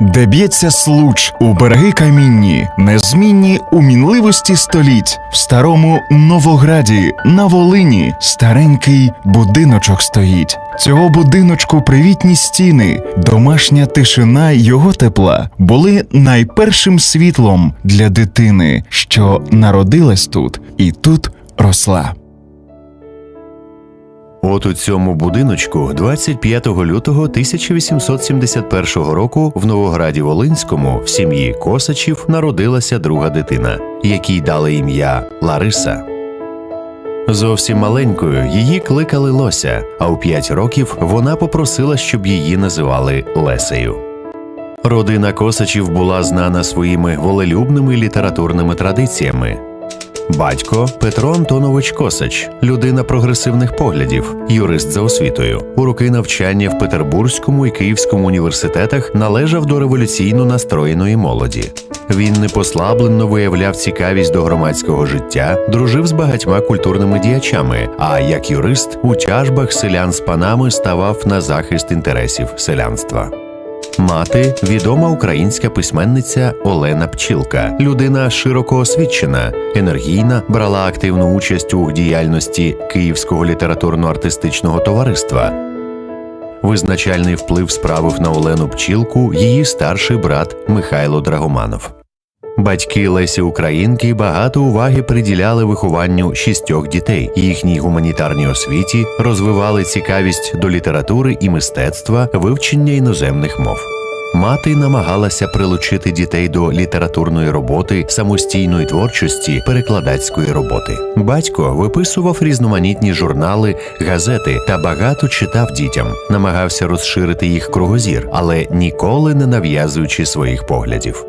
де б'ється случ у береги камінні, незмінні у мінливості століть, в старому Новограді на Волині старенький будиночок стоїть. Цього будиночку привітні стіни, домашня тишина його тепла були найпершим світлом для дитини, що народилась тут і тут росла. От у цьому будиночку 25 лютого 1871 року в Новограді Волинському в сім'ї Косачів народилася друга дитина, якій дали ім'я Лариса. Зовсім маленькою її кликали Лося, а у 5 років вона попросила, щоб її називали Лесею. Родина Косачів була знана своїми волелюбними літературними традиціями. Батько Петро Антонович Косач, людина прогресивних поглядів, юрист за освітою. У роки навчання в Петербурзькому і Київському університетах належав до революційно настроєної молоді. Він непослаблено виявляв цікавість до громадського життя, дружив з багатьма культурними діячами. А як юрист у тяжбах селян з панами ставав на захист інтересів селянства. Мати відома українська письменниця Олена Пчілка, людина широко освічена, енергійна, брала активну участь у діяльності Київського літературно-артистичного товариства. Визначальний вплив справив на Олену Пчілку її старший брат Михайло Драгоманов. Батьки Лесі Українки багато уваги приділяли вихованню шістьох дітей. Їхній гуманітарній освіті розвивали цікавість до літератури і мистецтва, вивчення іноземних мов. Мати намагалася прилучити дітей до літературної роботи, самостійної творчості, перекладацької роботи. Батько виписував різноманітні журнали, газети та багато читав дітям, намагався розширити їх кругозір, але ніколи не нав'язуючи своїх поглядів.